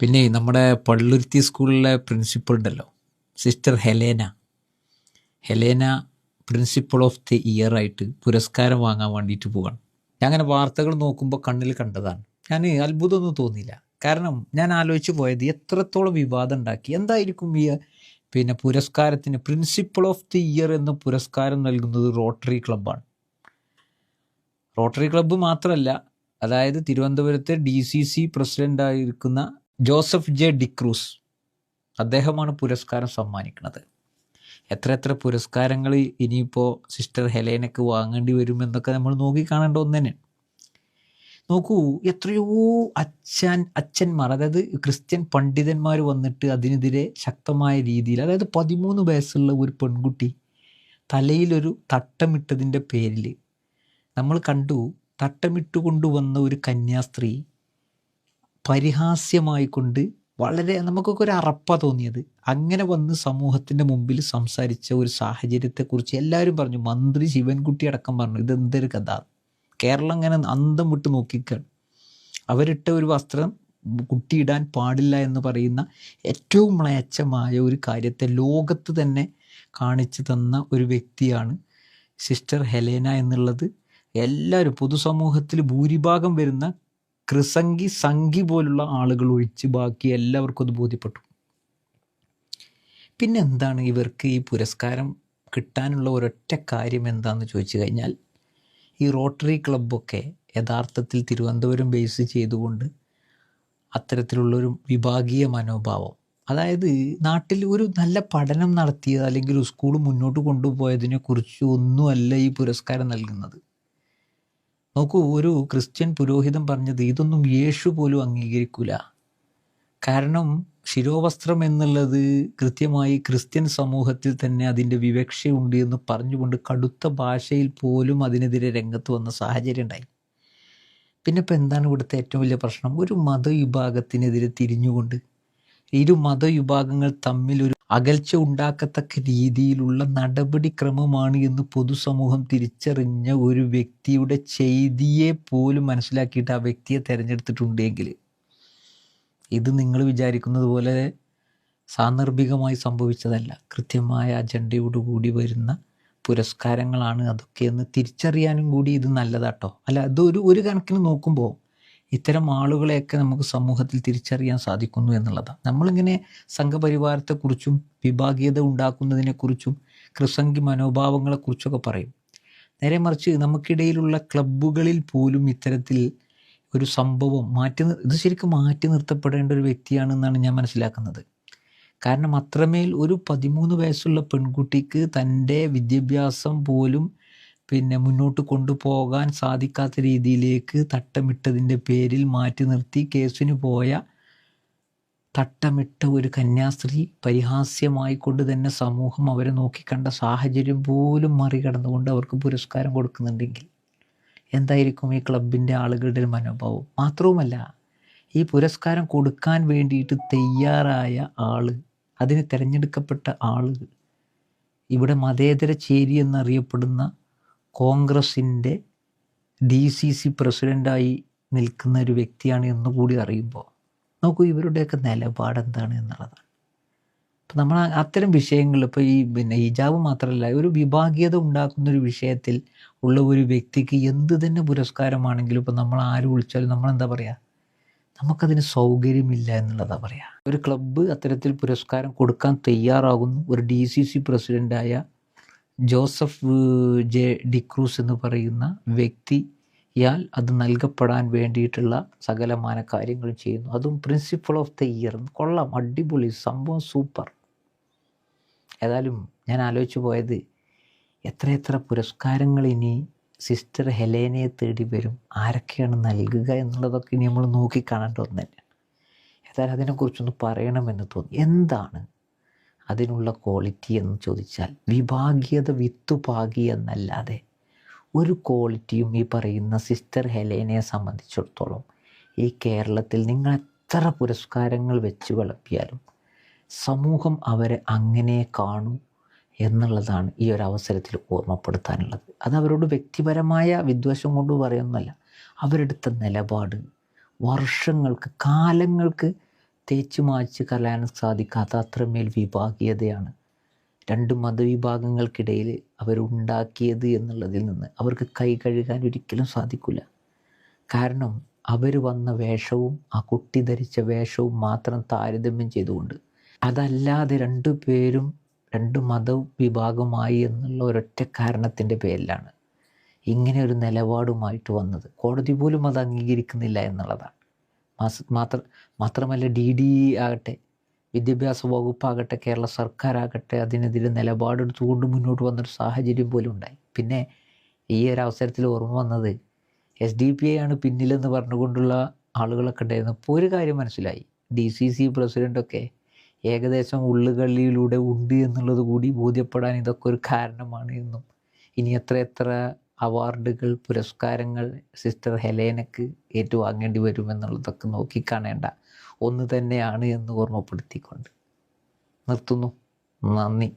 പിന്നെ നമ്മുടെ പള്ളുരുത്തി സ്കൂളിലെ പ്രിൻസിപ്പൾ ഉണ്ടല്ലോ. Sister Helena Helena principal of the year ആയിട്ട് പുരസ്കാരം വാങ്ങാൻ വേണ്ടിയിട്ട് പോവാണ്. ഞാൻ അങ്ങനെ വാർത്തകൾ നോക്കുമ്പോൾ കണ്ണിൽ കണ്ടതാണ്. ഞാൻ അത്ഭുതമൊന്നും തോന്നിയില്ല. കാരണം ഞാൻ ആലോചിച്ച് പോയത് എത്രത്തോളം വിവാദം ഉണ്ടാക്കി. എന്തായിരിക്കും ഈ പിന്നെ പുരസ്കാരത്തിന് പ്രിൻസിപ്പൾ ഓഫ് ദി ഇയർ എന്ന പുരസ്കാരം നൽകുന്നത് റോട്ടറി ക്ലബ്ബാണ് റോട്ടറി ക്ലബ്ബ് മാത്രമല്ല അതായത് തിരുവനന്തപുരത്തെ ഡി സി സി പ്രസിഡന്റായിരിക്കുന്ന ജോസഫ് ജെ ഡിക്രൂസ് അദ്ദേഹമാണ് പുരസ്കാരം സമ്മാനിക്കുന്നത്. എത്ര എത്ര പുരസ്കാരങ്ങൾ ഇനിയിപ്പോൾ സിസ്റ്റർ ഹെലേനക്ക് വാങ്ങേണ്ടി വരുമെന്നൊക്കെ നമ്മൾ നോക്കിക്കാണേണ്ട ഒന്ന് തന്നെ നോക്കൂ എത്രയോ അച്ഛൻ അച്ഛന്മാർ അതായത് ക്രിസ്ത്യൻ പണ്ഡിതന്മാർ വന്നിട്ട് അതിനെതിരെ ശക്തമായ രീതിയിൽ അതായത് പതിമൂന്ന് വയസ്സുള്ള ഒരു പെൺകുട്ടി തലയിലൊരു തട്ടമിട്ടതിന്റെ പേരിൽ നമ്മൾ കണ്ടു തട്ടമിട്ട് കൊണ്ടുവന്ന ഒരു കന്യാസ്ത്രീ പരിഹാസ്യമായിക്കൊണ്ട് വളരെ നമുക്കൊക്കെ ഒരു അറപ്പ തോന്നിയത്. അങ്ങനെ വന്ന് സമൂഹത്തിന്റെ മുമ്പിൽ സംസാരിച്ച ഒരു സാഹചര്യത്തെക്കുറിച്ച് എല്ലാവരും പറഞ്ഞു. മന്ത്രി ശിവൻകുട്ടി അടക്കം പറഞ്ഞു. ഇതെന്തൊരു കഥ? കേരളം അങ്ങനെ അന്തം വിട്ട് നോക്കിക്കാണ്. അവരിട്ട ഒരു വസ്ത്രം കുട്ടിയിടാൻ പാടില്ല എന്ന് പറയുന്ന ഏറ്റവും മ്ലേച്ഛമായ ഒരു കാര്യത്തെ ലോകത്ത് തന്നെ കാണിച്ചു തന്ന ഒരു വ്യക്തിയാണ് സിസ്റ്റർ ഹെലേന എന്നുള്ളത്. എല്ലാവരും പൊതുസമൂഹത്തിൽ ഭൂരിഭാഗം വരുന്ന ക്രിസംഗി സംഘി പോലുള്ള ആളുകൾ ഒഴിച്ച് ബാക്കി എല്ലാവർക്കും അത് ബോധ്യപ്പെട്ടു. പിന്നെ എന്താണ് ഇവർക്ക് ഈ പുരസ്കാരം കിട്ടാനുള്ള ഒരൊറ്റ കാര്യം എന്താണെന്ന് ചോദിച്ചു കഴിഞ്ഞാൽ ഈ റോട്ടറി ക്ലബ്ബൊക്കെ യഥാർത്ഥത്തിൽ തിരുവനന്തപുരം ബേസ് ചെയ്തുകൊണ്ട് അത്തരത്തിലുള്ളൊരു വിഭാഗീയ മനോഭാവം അതായത് നാട്ടിൽ ഒരു നല്ല പഠനം നടത്തിയത് അല്ലെങ്കിൽ സ്കൂൾ മുന്നോട്ട് കൊണ്ടുപോയതിനെ കുറിച്ച് ഒന്നുമല്ല ഈ പുരസ്കാരം നൽകുന്നത്. നോക്കൂ ഒരു ക്രിസ്ത്യൻ പുരോഹിതൻ പറഞ്ഞത് ഇതൊന്നും യേശു പോലും അംഗീകരിക്കില്ല കാരണം ശിരോവസ്ത്രം എന്നുള്ളത് കൃത്യമായി ക്രിസ്ത്യൻ സമൂഹത്തിൽ തന്നെ അതിന്റെ വിവക്ഷയുണ്ട് എന്ന് പറഞ്ഞുകൊണ്ട് കടുത്ത ഭാഷയിൽ പോലും അതിനെതിരെ രംഗത്ത് വന്ന സാഹചര്യം ഉണ്ടായി. പിന്നെ ഇപ്പം എന്താണ് ഇവിടുത്തെ ഏറ്റവും വലിയ പ്രശ്നം? ഒരു മതവിഭാഗത്തിനെതിരെ തിരിഞ്ഞുകൊണ്ട് ഇരു മതവിഭാഗങ്ങൾ തമ്മിൽ അകൽച്ച ഉണ്ടാക്കത്തക്ക രീതിയിലുള്ള നടപടിക്രമമാണ് എന്ന് പൊതുസമൂഹം തിരിച്ചറിഞ്ഞ ഒരു വ്യക്തിയുടെ ചെയ്തിയെ പോലും മനസ്സിലാക്കിയിട്ട് ആ വ്യക്തിയെ തിരഞ്ഞെടുത്തിട്ടുണ്ടെങ്കിൽ. ഇത് നിങ്ങൾ വിചാരിക്കുന്നത് പോലെ സാന്ദർഭികമായി സംഭവിച്ചതല്ല. കൃത്യമായ അജണ്ടയോടുകൂടി വരുന്ന പുരസ്കാരങ്ങളാണ് അതൊക്കെയെന്ന് തിരിച്ചറിയാനും കൂടി ഇത് നല്ലതാട്ടോ. അല്ല അതൊരു ഒരു കണക്കിന് നോക്കുമ്പോൾ ഇത്തരം ആളുകളെയൊക്കെ നമുക്ക് സമൂഹത്തിൽ തിരിച്ചറിയാൻ സാധിക്കുന്നു എന്നുള്ളതാണ്. നമ്മളിങ്ങനെ സംഘപരിവാരത്തെക്കുറിച്ചും വിഭാഗീയത ഉണ്ടാക്കുന്നതിനെക്കുറിച്ചും കൃസംഗി മനോഭാവങ്ങളെക്കുറിച്ചൊക്കെ പറയും. നേരെ മറിച്ച് നമുക്കിടയിലുള്ള ക്ലബ്ബുകളിൽ പോലും ഇത്തരത്തിൽ ഒരു സംഭവം മാറ്റി ഇത് ശരിക്കും മാറ്റി നിർത്തപ്പെടേണ്ട ഒരു വ്യക്തിയാണെന്നാണ് ഞാൻ മനസ്സിലാക്കുന്നത്. കാരണം അത്രമേൽ ഒരു പതിമൂന്ന് വയസ്സുള്ള പെൺകുട്ടിക്ക് തന്റെ വിദ്യാഭ്യാസം പോലും പിന്നെ മുന്നോട്ട് കൊണ്ടുപോകാൻ സാധിക്കാത്ത രീതിയിലേക്ക് തട്ടമിട്ടതിന്റെ പേരിൽ മാറ്റി നിർത്തി കേസിന് പോയ തട്ടമിട്ട ഒരു കന്യാസ്ത്രീ പരിഹാസ്യമായി കൊണ്ട് തന്നെ സമൂഹം അവരെ നോക്കിക്കണ്ട സാഹചര്യം പോലും മറികടന്നുകൊണ്ട് അവർക്ക് പുരസ്കാരം കൊടുക്കുന്നുണ്ടെങ്കിൽ എന്തായിരിക്കും ഈ ക്ലബിന്റെ ആളുകളുടെ ഒരു മനോഭാവം? മാത്രവുമല്ല ഈ പുരസ്കാരം കൊടുക്കാൻ വേണ്ടിയിട്ട് തയ്യാറായ ആൾ അതിന് തിരഞ്ഞെടുക്കപ്പെട്ട ആളുകൾ ഇവിടെ മതേതര ചേരി എന്നറിയപ്പെടുന്ന കോൺഗ്രസിന്റെ ഡി സി സി പ്രസിഡന്റായി നിൽക്കുന്ന ഒരു വ്യക്തിയാണ് എന്ന് കൂടി അറിയുമ്പോൾ നോക്കൂ ഇവരുടെയൊക്കെ നിലപാട് എന്താണ് എന്നുള്ളതാണ്. അപ്പം നമ്മൾ അത്തരം വിഷയങ്ങൾ ഇപ്പോൾ ഈ പിന്നെ ഹിജാബ് മാത്രമല്ല ഒരു വിഭാഗീയത ഉണ്ടാക്കുന്ന ഒരു വിഷയത്തിൽ ഉള്ള ഒരു വ്യക്തിക്ക് എന്ത് തന്നെ പുരസ്കാരമാണെങ്കിലും ഇപ്പം നമ്മൾ ആര് വിളിച്ചാലും നമ്മൾ എന്താ പറയുക നമുക്കതിന് സൗകര്യമില്ല എന്നുള്ളതാണ് പറയുക ഒരു ക്ലബ്ബ് അത്തരത്തിൽ പുരസ്കാരം കൊടുക്കാൻ തയ്യാറാകുന്നു ഒരു ഡി സി സി പ്രസിഡന്റായ ജോസഫ് ജെ. ഡിക്രൂസ് എന്ന് പറയുന്ന വ്യക്തിയാൽ അത് നൽകപ്പെടാൻ വേണ്ടിയിട്ടുള്ള സകലമാന കാര്യങ്ങളും ചെയ്യുന്നു. അതും പ്രിൻസിപ്പൾ ഓഫ് ദ ഇയർ കൊള്ളാം അടിപൊളി സംഭവം സൂപ്പർ ഏതായാലും ഞാൻ ആലോചിച്ച് പോയത് എത്രയെത്ര പുരസ്കാരങ്ങൾ ഇനി സിസ്റ്റർ ഹെലേനയെ തേടി വരും ആരൊക്കെയാണ് നൽകുക എന്നുള്ളതൊക്കെ ഇനി നമ്മൾ നോക്കിക്കാണേണ്ട ഒന്നല്ല ഒന്ന് തന്നെയാണ് ഏതായാലും അതിനെക്കുറിച്ചൊന്ന് പറയണമെന്ന് തോന്നി. എന്താണ് അതിനുള്ള ക്വാളിറ്റി എന്ന് ചോദിച്ചാൽ വിഭാഗീയത വിത്തുപാകി എന്നല്ലാതെ ഒരു ക്വാളിറ്റിയും ഈ പറയുന്ന സിസ്റ്റർ ഹെലേനയെ സംബന്ധിച്ചിടത്തോളം ഈ കേരളത്തിൽ നിങ്ങൾ എത്ര പുരസ്കാരങ്ങൾ വെച്ച് വിളപ്പിയാലും സമൂഹം അവരെ അങ്ങനെ കാണൂ എന്നുള്ളതാണ് ഈ ഒരു അവസരത്തിൽ ഓർമ്മപ്പെടുത്താനുള്ളത്. അത് അവരോട് വ്യക്തിപരമായ വിദ്വേഷം കൊണ്ട് പറയുന്നതല്ല. അവരെടുത്ത നിലപാട് വർഷങ്ങൾക്ക് കാലങ്ങൾക്ക് തേച്ചു മായ്ച്ച് കളയാൻ സാധിക്കാത്ത അത്രമേൽ വിഭാഗീയതയാണ്. രണ്ട് മതവിഭാഗങ്ങൾക്കിടയിൽ അവരുണ്ടാക്കിയത് എന്നുള്ളതിൽ നിന്ന് അവർക്ക് കൈ കഴുകാൻ ഒരിക്കലും സാധിക്കില്ല കാരണം അവർ വന്ന വേഷവും ആ കുട്ടി ധരിച്ച വേഷവും മാത്രം താരതമ്യം ചെയ്തുകൊണ്ട് അതല്ലാതെ രണ്ടു പേരും രണ്ട് മതവിഭാഗമായി എന്നുള്ള ഒരൊറ്റ കാരണത്തിന്റെ പേരിലാണ് ഇങ്ങനെ ഒരു നിലപാടുമായിട്ട് വന്നത്. കോടതി പോലും അത് അംഗീകരിക്കുന്നില്ല എന്നുള്ളതാണ്. മാത്ര മാത്രമല്ല ഡി ഡി ആകട്ടെ വിദ്യാഭ്യാസ വകുപ്പാകട്ടെ കേരള സർക്കാരാകട്ടെ അതിനെതിരെ നിലപാടെടുത്തുകൊണ്ട് മുന്നോട്ട് വന്നൊരു സാഹചര്യം പോലും ഉണ്ടായി. പിന്നെ ഈ ഒരു അവസരത്തിൽ ഓർമ്മ വന്നത് എസ് ഡി പി ഐ ആണ് പിന്നിലെന്ന് പറഞ്ഞുകൊണ്ടുള്ള ആളുകളൊക്കെ ഉണ്ടായിരുന്നു. അപ്പോൾ ഒരു കാര്യം മനസ്സിലായി. ഡി സി സി പ്രസിഡന്റൊക്കെ ഏകദേശം ഉള്ളുകളിലൂടെ ഉണ്ട് എന്നുള്ളത് കൂടി ബോധ്യപ്പെടാൻ ഇതൊക്കെ ഒരു കാരണമാണ് എന്നും ഇനി എത്ര എത്ര അവാർഡുകൾ പുരസ്കാരങ്ങൾ സിസ്റ്റർ ഹെലേനക്ക് ഏറ്റുവാങ്ങേണ്ടി വരുമെന്നുള്ളതൊക്കെ നോക്കിക്കാണേണ്ട ഒന്ന് തന്നെയാണ് എന്ന് ഓർമ്മപ്പെടുത്തിക്കൊണ്ട് നിർത്തുന്നു. നന്ദി.